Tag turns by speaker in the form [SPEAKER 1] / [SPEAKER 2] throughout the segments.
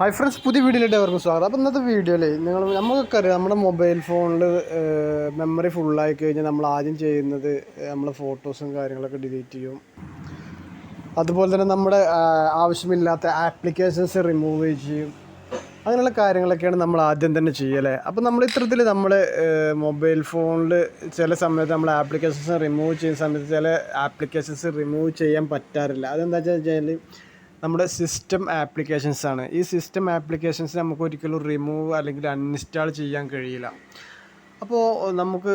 [SPEAKER 1] Hi friends പുതിയ വീഡിയോയിലേക്ക് അവർക്ക് സ്വാഗതം. അപ്പോൾ ഇന്നത്തെ വീഡിയോയിൽ നിങ്ങൾ നമുക്കൊക്കെ അറിയാം നമ്മുടെ മൊബൈൽ ഫോണിൽ മെമ്മറി ഫുള്ളായി കഴിഞ്ഞാൽ നമ്മൾ ആദ്യം ചെയ്യുന്നത് നമ്മളെ ഫോട്ടോസും കാര്യങ്ങളൊക്കെ ഡിലീറ്റ് ചെയ്യും. അതുപോലെ തന്നെ നമ്മുടെ ആവശ്യമില്ലാത്ത ആപ്ലിക്കേഷൻസ് റിമൂവ് ചെയ്യും. അങ്ങനെയുള്ള കാര്യങ്ങളൊക്കെയാണ് നമ്മൾ ആദ്യം തന്നെ ചെയ്യലേ അപ്പോൾ നമ്മൾ ഇത്തരത്തിൽ നമ്മൾ മൊബൈൽ ഫോണിൽ ചില സമയത്ത് നമ്മൾ ആപ്ലിക്കേഷൻസ് റിമൂവ് ചെയ്യുന്ന സമയത്ത് ചില ആപ്ലിക്കേഷൻസ് റിമൂവ് ചെയ്യാൻ പറ്റാറില്ല. അതെന്താ വെച്ചാൽ നമ്മുടെ സിസ്റ്റം ആപ്ലിക്കേഷൻസ് ആണ്. ഈ സിസ്റ്റം ആപ്ലിക്കേഷൻസ് നമുക്ക് ഒരിക്കലും റിമൂവ് അല്ലെങ്കിൽ അൺഇൻസ്റ്റാൾ ചെയ്യാൻ കഴിയില്ല. അപ്പോൾ നമുക്ക്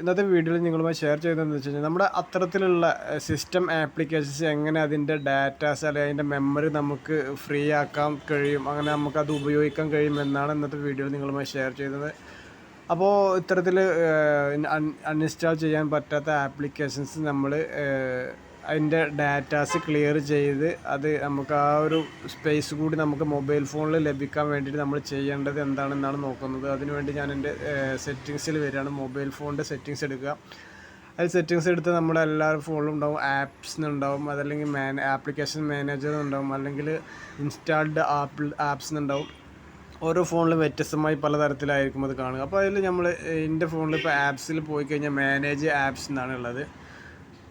[SPEAKER 1] ഇന്നത്തെ വീഡിയോയിൽ നിങ്ങളുമായി ഷെയർ ചെയ്തതെന്ന് വെച്ച് കഴിഞ്ഞാൽ നമ്മുടെ അത്തരത്തിലുള്ള സിസ്റ്റം ആപ്ലിക്കേഷൻസ് എങ്ങനെ അതിന്റെ ഡാറ്റാസ് അല്ലെങ്കിൽ അതിന്റെ മെമ്മറി നമുക്ക് ഫ്രീ ആക്കാൻ കഴിയും അങ്ങനെ നമുക്ക് അത് ഉപയോഗിക്കാൻ കഴിയും എന്നാണ് ഇന്നത്തെ വീഡിയോയിൽ നിങ്ങളുമായി ഷെയർ ചെയ്തത്. അപ്പോൾ ഇത്തരത്തിൽ അൺഇൻസ്റ്റാൾ ചെയ്യാൻ പറ്റാത്ത ആപ്ലിക്കേഷൻസ് നമ്മൾ അതിന്റെ ഡാറ്റാസ് ക്ലിയർ ചെയ്ത് അത് നമുക്ക് ആ ഒരു സ്പേസ് കൂടി നമുക്ക് മൊബൈൽ ഫോണിൽ ലഭിക്കാൻ വേണ്ടിയിട്ട് നമ്മൾ ചെയ്യേണ്ടത് എന്താണെന്നാണ് നോക്കുന്നത്. അതിനുവേണ്ടി ഞാൻ എന്റെ സെറ്റിങ്സിൽ വരികയാണ്. മൊബൈൽ ഫോണിന്റെ സെറ്റിങ്സ് എടുക്കുക. അതിൽ സെറ്റിങ്സ് എടുത്ത് നമ്മുടെ എല്ലാ ഫോണിലും ഉണ്ടാവും. ആപ്സ് ഉണ്ടാവും. അതല്ലെങ്കിൽ മാന ആപ്ലിക്കേഷൻ മാനേജർ ഉണ്ടാവും. അല്ലെങ്കിൽ ഇൻസ്റ്റാൾഡ് ആപ്പ് ആപ്സ് ഉണ്ടാവും. ഓരോ ഫോണിലും വ്യത്യസ്തമായി പലതരത്തിലായിരിക്കും അത് കാണുക. അപ്പോൾ അതിൽ നമ്മൾ എന്റെ ഫോണിൽ ഇപ്പോൾ ആപ്സിൽ പോയി കഴിഞ്ഞാൽ മാനേജ് ആപ്സ് എന്നാണ് ഉള്ളത്.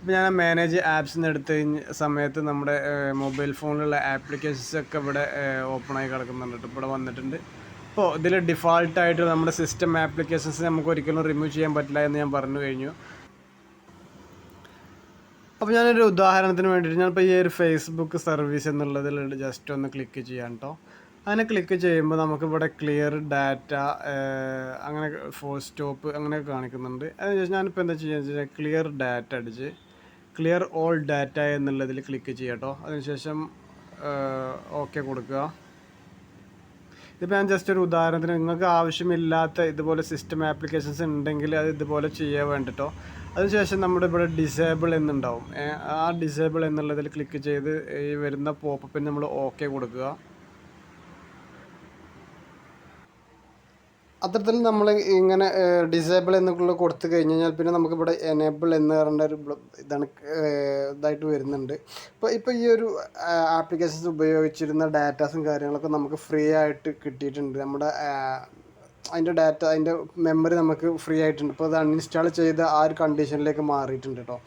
[SPEAKER 1] ഇപ്പോൾ ഞാൻ മാനേജ് ആപ്സ് എന്ന് എടുത്ത് സമയത്ത് നമ്മുടെ മൊബൈൽ ഫോണിലുള്ള ആപ്ലിക്കേഷൻസ് ഒക്കെ ഇവിടെ ഓപ്പൺ ആയി കിടക്കുന്നുണ്ട്. ഇവിടെ വന്നിട്ടുണ്ട്. അപ്പോൾ ഇതിൽ ഡിഫാൾട്ടായിട്ട് നമ്മുടെ സിസ്റ്റം ആപ്ലിക്കേഷൻസ് നമുക്ക് ഒരിക്കലും റിമൂവ് ചെയ്യാൻ പറ്റില്ല എന്ന് ഞാൻ പറഞ്ഞു കഴിഞ്ഞു. അപ്പോൾ ഞാനൊരു ഉദാഹരണത്തിന് വേണ്ടിയിട്ട് ഞാനിപ്പോൾ ഈ ഒരു ഫേസ്ബുക്ക് സർവീസ് എന്നുള്ളതിൽ ജസ്റ്റ് ഒന്ന് ക്ലിക്ക് ചെയ്യാം കേട്ടോ അങ്ങനെ ക്ലിക്ക് ചെയ്യുമ്പോൾ നമുക്കിവിടെ ക്ലിയർ ഡാറ്റ അങ്ങനെ ഫോൾ സ്റ്റോപ്പ് അങ്ങനെയൊക്കെ കാണിക്കുന്നുണ്ട്. അതിന് ശേഷം ഞാനിപ്പോൾ എന്താ ചെയ്യുക ക്ലിയർ ഡാറ്റ അടിച്ച് ക്ലിയർ ഓൾ ഡാറ്റ എന്നുള്ളതിൽ ക്ലിക്ക് ചെയ്യാം കേട്ടോ അതിനുശേഷം ഓക്കെ കൊടുക്കുക. ഇതിപ്പോൾ ഞാൻ ജസ്റ്റ് ഒരു ഉദാഹരണത്തിന് നിങ്ങൾക്ക് ആവശ്യമില്ലാത്ത ഇതുപോലെ സിസ്റ്റം ആപ്ലിക്കേഷൻസ് ഉണ്ടെങ്കിൽ അത് ഇതുപോലെ ചെയ്യാൻ വേണ്ടിട്ടോ. അതിനുശേഷം നമ്മുടെ ഇവിടെ ഡിസേബിൾ എന്നുണ്ടാവും. ആ ഡിസേബിൾ എന്നുള്ളതിൽ ക്ലിക്ക് ചെയ്ത് ഈ വരുന്ന പോപ്പപ്പിന് നമ്മൾ ഓക്കെ കൊടുക്കുക. അത്തരത്തിൽ നമ്മൾ ഇങ്ങനെ ഡിസേബിൾ എന്നുള്ള കൊടുത്തു കഴിഞ്ഞ് കഴിഞ്ഞാൽ പിന്നെ നമുക്ക് ഇവിടെ എനേബിൾ എന്ന് പറയുന്ന ഒരു ഇതാണ് ഇതായിട്ട് വരുന്നുണ്ട്. ഇപ്പോൾ ഇപ്പോൾ ഈ ഒരു ആപ്ലിക്കേഷൻസ് ഉപയോഗിച്ചിരുന്ന ഡാറ്റാസും കാര്യങ്ങളൊക്കെ നമുക്ക് ഫ്രീ ആയിട്ട് കിട്ടിയിട്ടുണ്ട്. നമ്മുടെ അതിന്റെ ഡാറ്റ അതിന്റെ മെമ്മറി നമുക്ക് ഫ്രീ ആയിട്ടുണ്ട്. ഇപ്പോൾ അത് അൺഇൻസ്റ്റാൾ ചെയ്ത ആ ഒരു കണ്ടീഷനിലേക്ക് മാറിയിട്ടുണ്ട് കേട്ടോ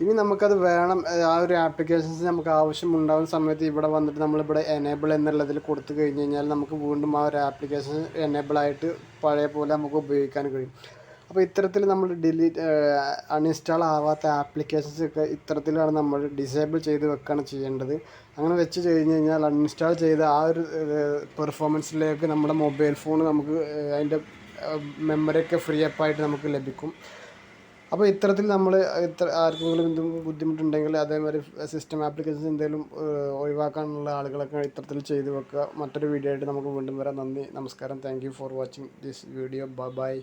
[SPEAKER 1] ഇനി നമുക്കത് വേണം ആ ഒരു ആപ്ലിക്കേഷൻസ് നമുക്ക് ആവശ്യമുണ്ടാകുന്ന സമയത്ത് ഇവിടെ വന്നിട്ട് നമ്മളിവിടെ എനേബിൾ എന്നുള്ളതിൽ കൊടുത്തു കഴിഞ്ഞ് കഴിഞ്ഞാൽ നമുക്ക് വീണ്ടും ആ ഒരു ആപ്ലിക്കേഷൻ എനേബിൾ ആയിട്ട് പഴയ പോലെ നമുക്ക് ഉപയോഗിക്കാൻ കഴിയും. അപ്പോൾ ഇത്തരത്തിൽ നമ്മൾ ഡിലീറ്റ് അൺഇൻസ്റ്റാൾ ആവാത്ത ആപ്ലിക്കേഷൻസ് ഒക്കെ ഇത്തരത്തിലാണ് നമ്മൾ ഡിസേബിൾ ചെയ്ത് വെക്കുകയാണ് ചെയ്യേണ്ടത്. അങ്ങനെ വെച്ച് കഴിഞ്ഞ് കഴിഞ്ഞാൽ അൺഇൻസ്റ്റാൾ ചെയ്ത ആ ഒരു പെർഫോമൻസിലേക്ക് നമ്മുടെ മൊബൈൽ ഫോൺ നമുക്ക് അതിന്റെ മെമ്മറിയൊക്കെ ഫ്രീ അപ്പായിട്ട് നമുക്ക് ലഭിക്കും. അപ്പോൾ ഇത്തരത്തിൽ നമ്മൾ ഇത്ര ആർക്കെങ്കിലും എന്ത് ബുദ്ധിമുട്ടുണ്ടെങ്കിൽ അതേമാതിരി സിസ്റ്റം ആപ്ലിക്കേഷൻസ് എന്തെങ്കിലും ഒഴിവാക്കാനുള്ള ആളുകളൊക്കെ ഇത്തരത്തിൽ ചെയ്തു വെക്കുക. മറ്റൊരു വീഡിയോ ആയിട്ട് നമുക്ക് വീണ്ടും വരാം. നന്ദി. നമസ്കാരം. Thank you for watching this video bye